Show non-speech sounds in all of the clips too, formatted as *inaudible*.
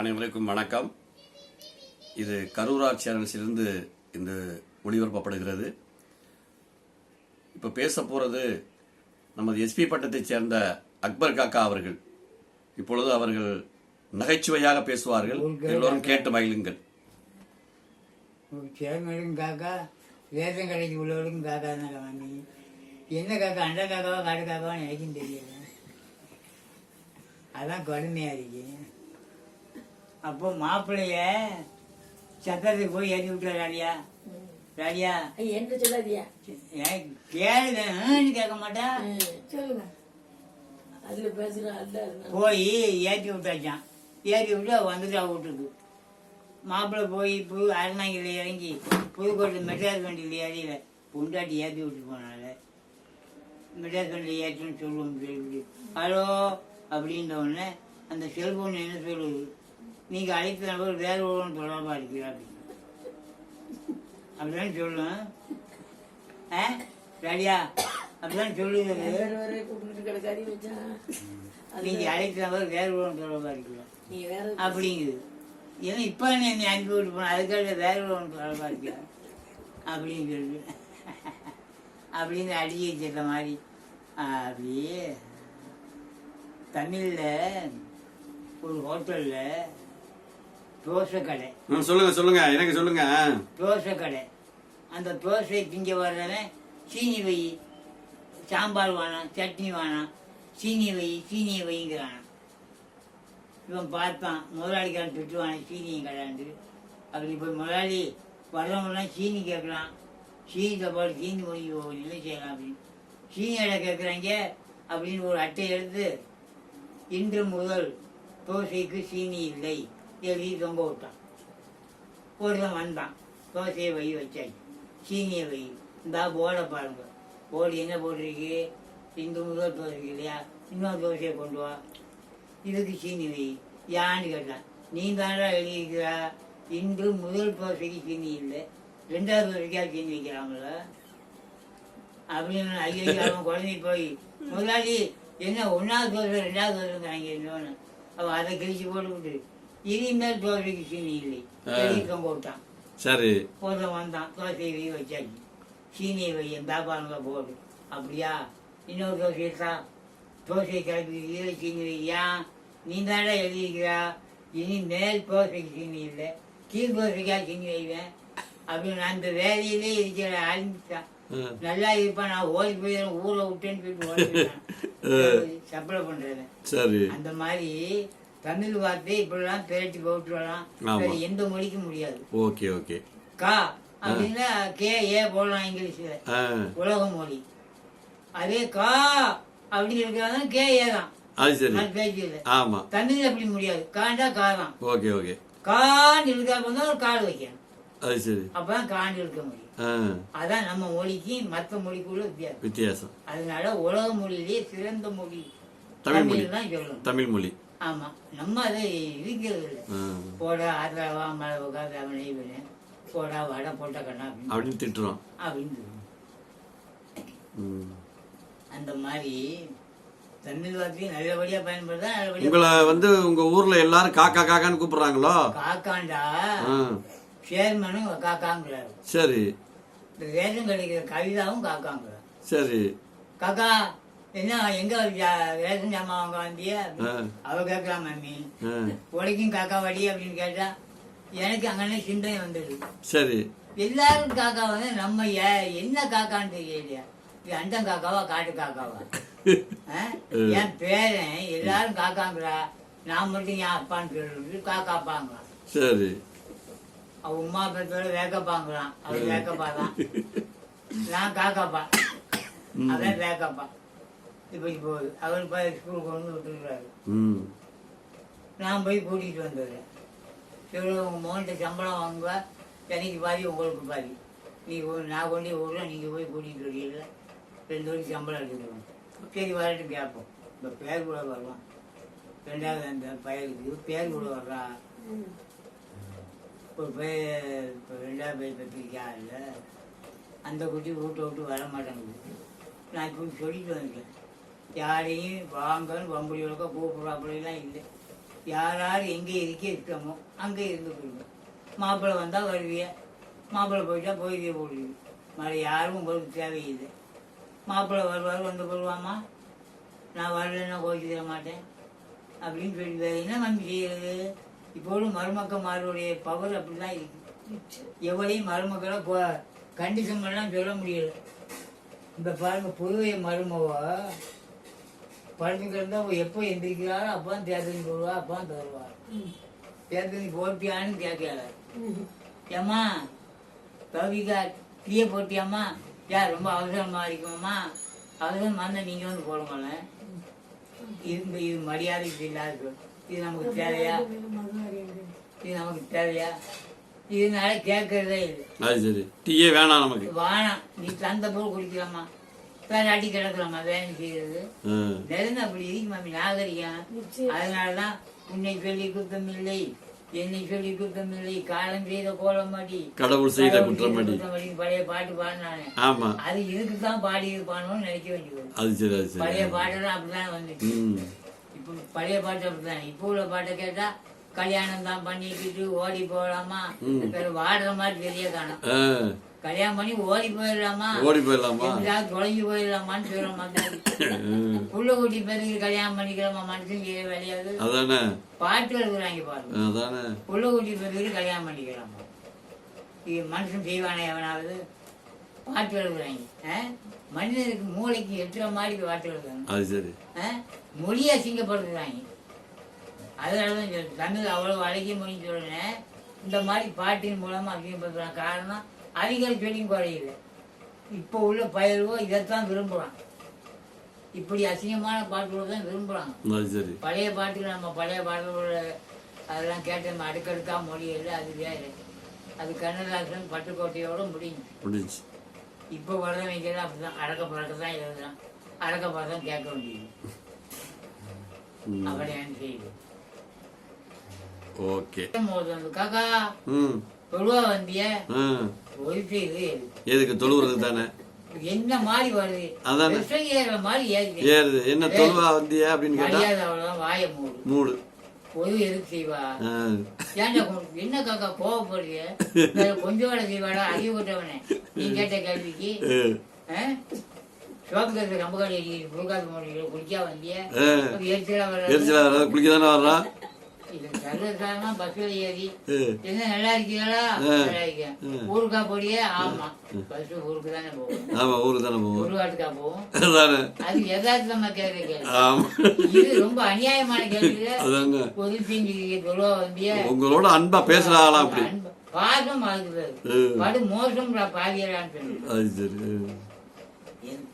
அனைவருக்கும் வணக்கம். இது கரூரா சேனல்ஸிலிருந்து இந்த ஒளிபரப்பப்படுகிறது. இப்போ பேச போகிறது நமது எஸ்பி பட்டத்தைச் சேர்ந்த அக்பர் காக்கா அவர்கள். இப்பொழுது அவர்கள் நகைச்சுவையாக பேசுவார்கள். எல்லோரும் கேட்டு மகிழுங்கள். சேர்மனுக்கும் காக்கா ரேஷன் கடைக்கு உள்ளவருக்கும் காக்கா தானே வாங்கி என்ன காக்கா அண்டை காக்காவா காடு காக்காவா எனக்கும் தெரியல. அதான் கொடுமையா இருக்கு. அப்போ மாப்பிள்ளைய சத்தத்துக்கு போய் ஏற்றி விட்டுற ராடியா ராடியா ஐயா, என்ன சொல்லாதியா கேளுன்னு கேட்க மாட்டா? சொல்லுங்க. அதுல பேசுற போய் ஏற்றி விட்டாச்சான் ஏற்றி விட்டு வந்துட்டா வீட்டுக்கு. மாப்பிள்ளை போய் புது அரணாங்கில இறங்கி புதுக்கோட்டை மெட்ராஸ் வண்டியில் ஏறியில. பொண்டாட்டி ஏற்றி விட்டு போனால மெட்ராஸ் வண்டியில் ஏற்றுன்னு சொல்லுவோம் சொல்லிவிட்டு ஹலோ அப்படின்ற உடனே அந்த செல்போன் என்ன சொல்லுது? நீங்கள் அழைத்த நபர் வேற ஒருவன் தொடர்பாக இருக்கிறா அப்படின்னு அப்படிதான் சொல்லுவேன் ஆ? ரெடியா அப்படிதான் சொல்லுது அது. வேற வேற கூப்பிட்டு கிடக்காதி வச்சான் நீங்க அழைத்த நபர் வேற ஒருவன் தொடர்பாக வேற அப்படிங்குது. ஏன்னா இப்போ நீ என்னை அனுப்பி விட்டு போன அதுக்காக வேற ஒன்று தொடர்பாக இருக்கியா அப்படின்னு சொல்லி அப்படின்னு அடிச்சு வச்சிருந்த மாதிரி. அப்படியே தமிழில் ஒரு ஹோட்டலில் தோசை கடை ம், சொல்லுங்க சொல்லுங்க எனக்கு சொல்லுங்க. தோசை கடை அந்த தோசை திங்க வர்றவன் சீனி வை சாம்பார் வேணாம் சட்னி வேணாம் சீனி வை சீனியை வைங்கிறான் இவன் பார்த்தான் முதலாளிக்காரன் திட்டுவானே சீனியை கடாண்டு அப்படி போய் முதலாளி வர்றவங்களாம் சீனி கேட்குறான். சீனி தப்பாடு சீனி மொழி இல்லை செய்யலாம் அப்படின்னு. சீனி அடை கேட்குறாங்க அப்படின்னு ஒரு அட்டை எடுத்து இன்று முதல் தோசைக்கு சீனி இல்லை. எழுதி தொங்க விட்டான். ஒருத்தன் வந்தான். தோசையை வை வச்சாச்சு. சீனியை வை இந்தா போர்டை பாருங்க. போர்டு என்ன போட்டிருக்கு? இந்து முதல் தோசைக்கு இல்லையா? இன்னொரு தோசையை கொண்டு வா. இதுக்கு சீனி வை யான்னு கேட்டான். நீ தானடா எழுதியிருக்கிறா? இன்று முதல் தோசைக்கு சீனி இல்லை. ரெண்டாவது தோசைக்கா சீனி வைக்கிறாங்கள? அப்படின்னு ஐயோ அவன் குழந்தை போய் முதலாளி என்ன ஒன்றாவது தோசை ரெண்டாவது தோசைங்கிறாங்க இன்னொன்று அவன் அதை கிழிச்சு போட்டுவிட்டு இனிமேல் தோசைக்கு சீனி இல்லை. தொங்க விட்டான் சரி. ஒருத்தன் வந்தான். தோசை வை வச்சாச்சு சீனியை வை தாப்பாருங்க போடு. அப்படியா? இன்னொரு தோசை இருக்கா தோசை கிளப்பி இதில் சீனி வை ஏன் நீ தானே எழுதியிருக்கிறா? இனி மேல் தோசைக்கு சீனி இல்லை. கீழ் தோசைக்கா சீனி வைவேன். அப்படின்னு அந்த வேலையிலே இருக்கிற ஆரம்பிச்சான் நல்லா இருப்பான் நான் ஓடி போய் ஊரை விட்டேன்னு சொல்லிட்டு ஓடி சப்ளை பண்றேன் சரி. அந்த மாதிரி தமிழ் வார்த்தை இப்படிலாம் ஆமா. வேற எந்த மொழிக்கும் முடியாது. Okay okay. கா அப்படின்னா கே ஏ போடலாம் இங்கிலீஷ்ல. உலக மொழி. அதே கா அப்படின்னு இருக்கிறாங்க கே ஏ தான். அது சரி. பேச்சு ஆமா. தமிழ் அப்படி முடியாது. காண்டா கா தான். Okay okay. காண்டு இருக்கா தான் ஒரு காடு வைக்கணும். அது சரி. அப்பதான் காண்டு இருக்க முடியும். அதான் நம்ம மொழிக்கு மற்ற மொழிக்குள்ள வித்தியாசம். வித்தியாசம். அதனால உலக மொழியிலேயே சிறந்த மொழி தமிழ் மொழி. தான் சொல்லணும். தமிழ் மொழி. ஆமா நம்ம அதை இருக்கிறது இல்லை போடா ஆத்திரவா மழை உட்காந்து அவனை இவனு போடா வடை போட்ட கண்ணா அப்படின்னு. திட்டுறோம். அப்படின்னு. அந்த மாதிரி தமிழ் வார்த்தையும் நல்லபடியா பயன்படுத்தா நல்லபடியா உங்களை வந்து உங்க ஊர்ல எல்லாரும் காக்கா காக்கான்னு கூப்பிடுறாங்களோ? காக்காண்டா? சேர்மனும் காக்காங்கிறாரு சரி. ரேஷன் கிடைக்கிற கவிதாவும் காக்காங்கிறார் சரி. காக்கா என்ன எங்க ரேஷன் ஜாமான் வாங்க வந்திய? அவ கேட்கறா மம்மி உடைக்கும் காக்கா வடி அப்படின்னு கேட்டா எனக்கு அங்கனே சிந்தனை வந்தது சரி. எல்லாரும் காக்கா வந்து நம்ம என்ன காக்கான்னு தெரியலையா? இது அண்டம் காக்காவா காட்டு காக்காவா? என் பேரன் எல்லாரும் காக்காங்கிறா. நான் மட்டும் என் அப்பான்னு சொல்லிட்டு காக்காப்பாங்க சரி. அவ உமா பேத்தோட வேக்கப்பாங்கிறான் அவர் வேக்கப்பா தான் நான் காக்காப்பா. அவன் வேக்கப்பா. இப்படி போகுது அவர் போய் ஸ்கூலுக்கு கொண்டு விட்டுருக்காரு ம். நான் போய் கூட்டிகிட்டு வந்துடுறேன் சரி உங்கள் மோன்ட்ட சம்பளம் வாங்குவா எனக்கு பாதி உங்களுக்கு பாதி. நீ நான் கொண்டு விடுறேன் நீங்கள் போய் கூட்டிகிட்டு வரீங்கள ரெண்டு வரைக்கும் சம்பளம் எடுத்துக்கணும் சரி வரட்டும் கேட்போம். இப்போ பேர் கூட வருவான் ரெண்டாவது அந்த பையனுக்கு பேர் கூட வர்றா. ஒரு பையன் இப்போ ரெண்டாவது பையன் பத்திரிக்கா இல்லை? அந்த குட்டி வீட்டை விட்டு வர மாட்டேங்குது. நான் இப்போ சொல்லிட்டு வந்துட்டேன் யாரையும் வாங்கன்னு வம்புடியோட கூப்பிட்றாப்புலாம் இல்லை. யார் யார் எங்கே இருக்கே இருக்கமோ அங்கே இருந்து போயிடுவோம் மாப்பிள்ளை வந்தால் வருவிய. மாப்பிள்ளை போயிட்டா போயிருவிய போடுவீங்க மறு யாரும் உங்களுக்கு தேவையில்லை. மாப்பிள்ளை வருவார் வந்து போடுவாமா நான் வரலைன்னா கோச்சிக்கிற மாட்டேன். அப்படின்னு சொல்லி என்ன மம்மி செய்யறது? இப்போது மருமக்கமாருடைய பவர் அப்படிதான் இருக்கு. எவளையும் மருமக்களை போ கண்டிஷன் பண்ணலாம் சொல்ல முடியல. இந்த பாருங்க புதுவை மருமவோ படுத்துக்கிட்டு இருந்தா அவ எப்போ எந்திரிக்கிறாரோ அப்பதான் தேர்தலி போடுவா அப்பதான் தருவா. தேர்தலி போட்டியான்னு கேட்கல. ஏம்மா கவிகா டீயை போட்டியாம்மா? யார் ரொம்ப அவசரமா இருக்குமாம்மா அவசரம் வந்தா நீங்க வந்து போடுங்கள இது இது மரியாதைக்கு இல்லாத இது நமக்கு தேவையா? இது நமக்கு தேவையா? இதனால கேட்கறதே இல்லை. அது சரி. டீயே வேணாம் நமக்கு. வானம் நீ தந்த போல் குடிக்கலாமா வேற அடி கிடக்கலாமா வேலை செய்யறது. நெருங்க அப்படி இருக்கு மாமி. நாகரிகம். அதனாலதான் உன்னை சொல்லி குத்தம் இல்லை என்னை சொல்லி குத்தம் இல்லை காலம் செய்த கோலமாடி கடவுள் செய்த கடவுள் குற்றமடி குற்றமடி பழைய பாட்டு பாடினானே. ஆமா. அது இதுக்கு தான் பாடி இருப்பானோன்னு நினைக்க வேண்டியது. அது சரி அது சரி. பழைய பாட்டெல்லாம் அப்படிதான் வந்துச்சு ம். இப்போ பழைய பாட்டு அப்படிதான் இப்போ உள்ள பாட்டை கேட்டா கல்யாணம் தான் பண்ணிக்கிட்டு ஓடி போகலாமா வேற வாடுற மாதிரி தெரிய காணும். ஆ. கல்யாணம் பண்ணி ஓடி போயிடலாமா? ஓடி போயிடலாமா? எங்கேயாவது தொலைஞ்சு போயிடலாமான்னு சொல்ற மாதிரி ம். புள்ள குட்டி பேருக்கு கல்யாணம் பண்ணிக்கலாமா மனுஷன் செய்ய வேலையாது அதானே? பாட்டு எழுதுறாங்க பாருங்க. அதானே? புள்ள குட்டி பேருக்கு கல்யாணம் பண்ணிக்கலாமா இது மனுஷன் செய்வானே எவனாவது? பாட்டு எழுதுறாங்க? மனிதனுக்கு மூளைக்கு எட்டுற மாதிரி பாட்டு எழுதுறாங்க. அது சரி? மொழியை அசிங்கப்படுத்துறாங்க. அதனாலதான் சொல்றேன். தமிழ் அவ்வளவு அழகிய மொழின்னு சொல்றேன். இந்த மாதிரி பாட்டின் மூலமா அசிங்கப்படுத்துறாங்க. காரணம் அதிகாரி சொல்லியும் குறையில இப்போ உள்ள பயல்வோ இதைத்தான் விரும்புறான் இப்படி அசிங்கமான பாட்டுகளை தான் சரி. பழைய பாட்டுகள் நம்ம பழைய பாட்டுகளோட அதெல்லாம் கேட்டு நம்ம அடுக்கடுக்கா மொழியில் அது வேறு அது கண்ணதாசன் பட்டுக்கோட்டையோட முடியும் முடிஞ்சு. இப்போ வர்றவங்க அப்படிதான் அடக்க பழக்க தான் எழுதுறான். அடக்க பழக்கம் கேட்க வேண்டியது. என்ன செய்யுது ஓகே. காக்கா பொதுவா வந்திய எதுக்கு? தொழுவுறது தானே? என்ன மாதிரி வருது? அதானே. ஏறுற மாதிரி ஏறுது. என்ன தொழுவா வந்தியா அப்படின்னு கேட்டா? வாய மூடு. மூடு. பொது எதுக்கு செய்வா. ஏன்டா என்ன காக்கா கோவப்படுறிய வேலை செய்வாடா? அறிவு விட்டவனே நீ கேட்ட கேள்விக்கு ஆ. சோப்புக்கிறது ரொம்ப கடை புழுக்காத்து மொழிகளை குடிக்கா வந்திய? எரிச்சலா வர எரிச்சலா வர்றா குளிக்க தானே வர்றான் பஸ்ல ஏறி. என்ன நல்லா இருக்கீங்களா. நல்லா இருக்கேன் ஊருக்கா போடியே? ஆமா. பஸ் ஊருக்கு தானே போகும் ஆமா ஊருக்கு தானே போவோம். அது எதார்த்தமா கேட்க கேள்வி. ஆமா. இது ரொம்ப அநியாயமான கேள்வி அதாங்க. உங்களோட அன்பா ஆளா அப்படி. பாசம் ஆகுது. படு மோசம் அது சரி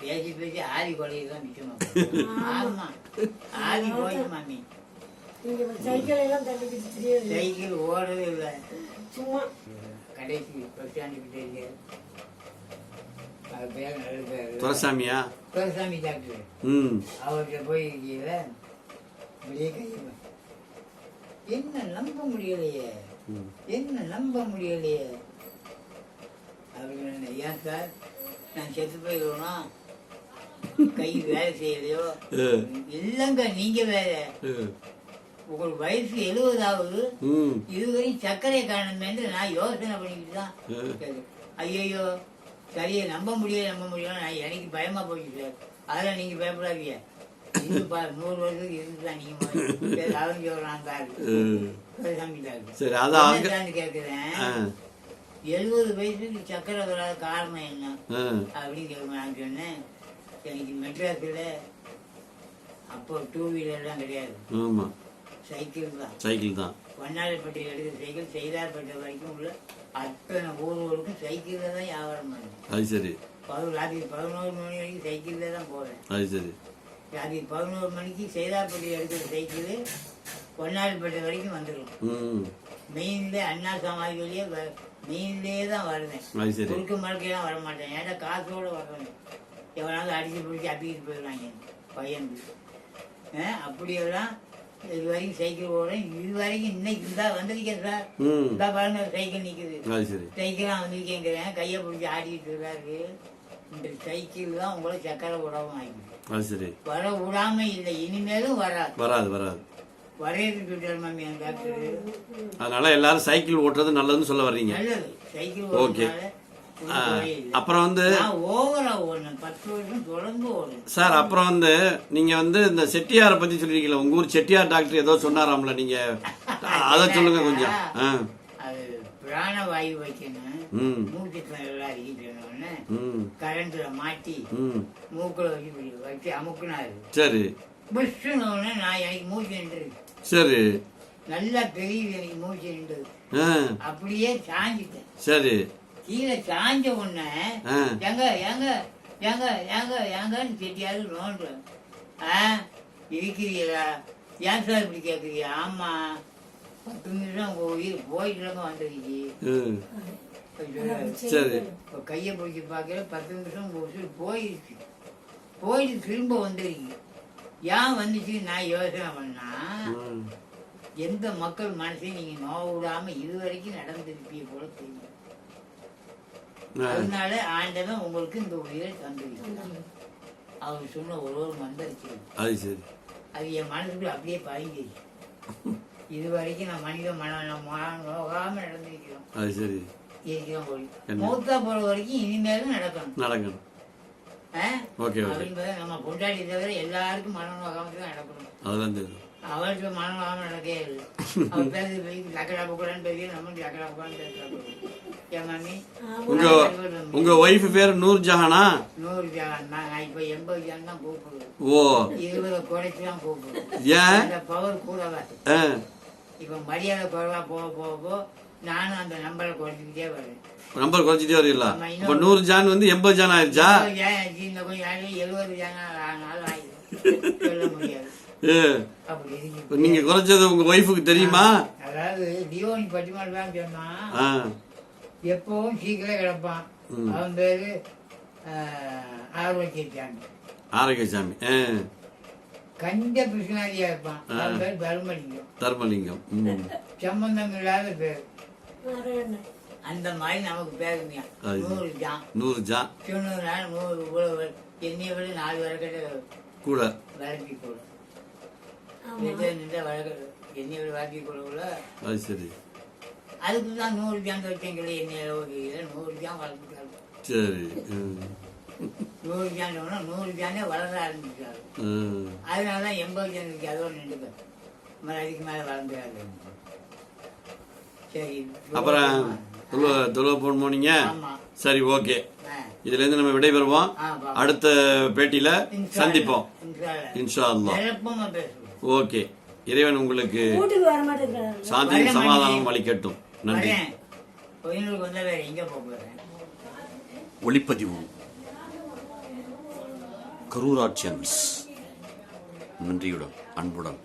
பேசி பேசி ஆதி கொலையதான் நிக்கணும். ஆமா. ஆதி போய் மாமி. சைக்கிள் எல்லாம் தள்ளிக்கிட்டு தெரியாது. சைக்கிள் ஓடவே இல்லை. சும்மா. கடைசி பஸ் ஸ்டாண்டு கிட்ட இருக்கு அது பேர் நல்ல பேர். துரசாமியா? துரசாமி டாக்டர். ம். அவர்கிட்ட போய் இருக்கீங்கள கையை என்ன நம்ப முடியலையே. என்ன நம்ப முடியலையே? அப்படின்னு ஏன் சார்? நான் செத்து போயிடுவேனா? கை வேலை செய்யலையோ. இல்லைங்க நீங்க வேற. ஆ. உங்களுக்கு வயசு எழுபதாவது இதுவரையும் சர்க்கரை காரணம் என்று நான் யோசனை பண்ணிக்கிட்டு தான். ஐயையோ சரியா நம்ப முடியல நம்ப முடியல நான் எனக்கு பயமா போச்சு சார் அதெல்லாம் நீங்க பயப்படாதீங்க. எழுபது வயசுக்கு சக்கரை வராத காரணம் என்ன. அப்படின்னு கேட்க நான் சொன்னேன். எனக்கு மெட்ராஸில் அப்போ டூ வீலர்லாம் கிடையாது. ஆமா. சைக்கிள் தான் சைக்கிள் தான் வண்ணாரப்பட்டியில் எடுக்கிற சைக்கிள் செய்தார்பேட்டை வரைக்கும் உள்ள அத்தனை ஊர்களுக்கும் சைக்கிளில் தான் வியாபாரம் பண்ணேன் அது சரி. பதினொரு ராத்திரி பதினோரு மணி வரைக்கும் சைக்கிளில் தான் போவேன். அது சரி. ராத்திரி பதினோரு மணிக்கு செய்தார்பேட்டை எடுக்கிற சைக்கிள் பொன்னாடிப்பேட்டை வரைக்கும் வந்துடும் ம் மெயின்ல அண்ணா சமாதி வழியே மெயின்லயே தான் வருவேன். குறுக்கு மறுக்கையெல்லாம் வர மாட்டேன் ஏன்னா காசோட வரணும்? எவனாவது அடிச்சு பிடிச்சி அப்பிக்கிட்டு போயிடுவாங்க. பையனுக்கு. அப்படியெல்லாம் இது வரைக்கும் சைக்கிள் ஓடுறேன் இது வரைக்கும் இன்னைக்கு இருந்தா வந்திருக்கேன் சார். இந்த பாருங்க சைக்கிள் சரி. சைக்கிளாக வந்திருக்கேங்கிறேன் கையை பிடிச்சி ஆடிக்கிட்டு இருக்காரு. இந்த சைக்கிள் தான் உங்களை சக்கரை விடாம ஆகிடுது வர விடாம இல்லை இனிமேலும் வராது. வராது வராது. அதனால எல்லாரும் சைக்கிள் ஓட்டுறது நல்லதுன்னு சொல்ல வர்றீங்க. ஓகே. அப்புறம் வந்து சார் அப்புறம் வந்து நீங்க வந்து இந்த செட்டியாரை பத்தி சொல்லிருக்கீங்களா உங்க ஊர் செட்டியார் டாக்டர் ஏதோ சொன்னாராம்ல நீங்க? அதை சொல்லுங்க கொஞ்சம். பிராணவாயு வைக்கணும். ம். மூச்சு எல்லாம் அடிக்கிட்டு ம். கரண்ட்ல மாட்டி மூக்குல வச்சு வச்சு அமுக்குனாரு. சரி. புஷ்ஷுன்னு உடனே நான் மூச்சு நின்று சரி. நல்லா எனக்கு மூச்சு நின்று அப்படியே சாஞ்சிட்டேன். சரி. கீழே சாஞ்ச உடனே. எங்க எங்க எங்க எங்க எங்கன்னு செட்டியாரு நோண்டுறேன் ஆ? இருக்கிறீங்களா? ஏன் சார் இப்படி கேட்குறீங்க ஆமா. பத்து நிமிஷம் உயிர் போயிட்டு இப்போ கையை பிடிச்சி பார்க்கல பத்து நிமிஷம் உயிர் போயிடுச்சு. போயிட்டு திரும்ப வந்துருக்கீங்க ஏன் வந்துச்சு? நான் யோசனை பண்ணா. எந்த மக்கள் மனசையும் நீங்க நோவு விடாம இது வரைக்கும் நடந்திருப்பீங்க போல தெரியும். அதனால ஆண்டவன் உங்களுக்கு இந்த உயிரை தந்திருக்கிறார் அவர் சொன்ன ஒரு ஒரு மந்திரிச்சு அது சரி. அது என் மனசுக்குள்ள அப்படியே பதிஞ்சிருச்சு இது வரைக்கும் நான் மனித மனம் நோகாம நடந்திருக்கிறோம். அது சரி. இருக்கிறோம் போய்? மூத்தா போற வரைக்கும் இனிமேலும் நடக்கணும். நடக்கணும். நம்ம கொண்டாடி தவிர எல்லாருக்கும் மனம் நோகாம தான் நடக்கணும். அதெல்லாம் தெரியும். அவருக்கு மனம் நோகாம நடக்கவே இல்லை. அவர் பேசி போய் லக்கடா புக்கடான்னு பேசி நம்ம லக்கடா புக்கடான்னு பேசுறாங்க உங்க உங்க ஒய்ஃப் பேர் நூர் ஜஹானா? நூறு ஜான் நான் இப்போ எண்பது ஜான் தான் கூப்பிடுவேன் ஓ. இருபதை குறைச்சி தான் கூப்பிடுவேன் ஏன்? அந்த பவர் கூடவா? ஆ. இப்போ மரியாதை குறைவா போக போக போக நானும் அந்த நம்பரை குறைச்சிக்கிட்டே வரேன் நம்பர் குறைச்சிட்டே வரீங்களா இப்ப நூறு ஜான் வந்து எண்பது ஜான் ஆயிடுச்சா. எழுபது ஜான் ஆனாலும் ஆயிடும். சொல்ல முடியாது. நீங்க குறைச்சது உங்க ஒய்ஃபுக்கு தெரியுமா? அதாவது தியோனி பட்டிமால் தான் சொன்னான். ஆ. எப்பவும் சீக்கிரம் கிடப்பான். அவன் பேரு ஆஹ், ஆரோக்கியசாமி. ஆரோக்கியசாமி ஆ. கஞ்ச பிசுனாரியா இருப்பான். அவன் பேர் தர்மலிங்கம். தர்மலிங்கம். சம்பந்தம் இல்லாத பேர். அந்த மாதிரி நமக்கு பேருமையா. நூறு ஜான் நூறு ஜான் தொண்ணூறு நாள் நூறு இவ்வளவு என்னைய விட நாலு வழக்கத்தை கூட. வளர்த்தி கூட. வழக்கு என்னைய விட வளர்த்தி கூட அது சரி. அதுக்கு தான் நூறு ஜான் வச்சீங்களே என்னைய இதை நூறு ஜான் வளர்த்துட்டாரு சரி. *laughs* நூறு ஜான் நூறு ஜானே வளர ஆரம்பிச்சாரு ம். அதனால தான் எண்பது ஜான் இருக்கு அதோட நின்றுக்க மேலே அதுக்கு மேலே வளர்ந்துடாது சரி அப்புறம் துளு துளு போன் போனீங்க? சரி ஓகே. ஆ. இதுல இருந்து நம்ம விடைபெறுவோம். அடுத்த பேட்டியில சந்திப்போம். இன்ஷா பேசுவோம். ஓகே. இறைவன் உங்களுக்கு சாந்தியும் சமாதானம். அளிக்கட்டும். நன்றி. கோயிலுக்கு வேற எங்க போக போறேன் ஒளிப்பதிவு. கரூராட்சியன்ஸ் நன்றியுடன் அன்புடன்.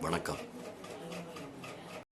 வணக்கம்.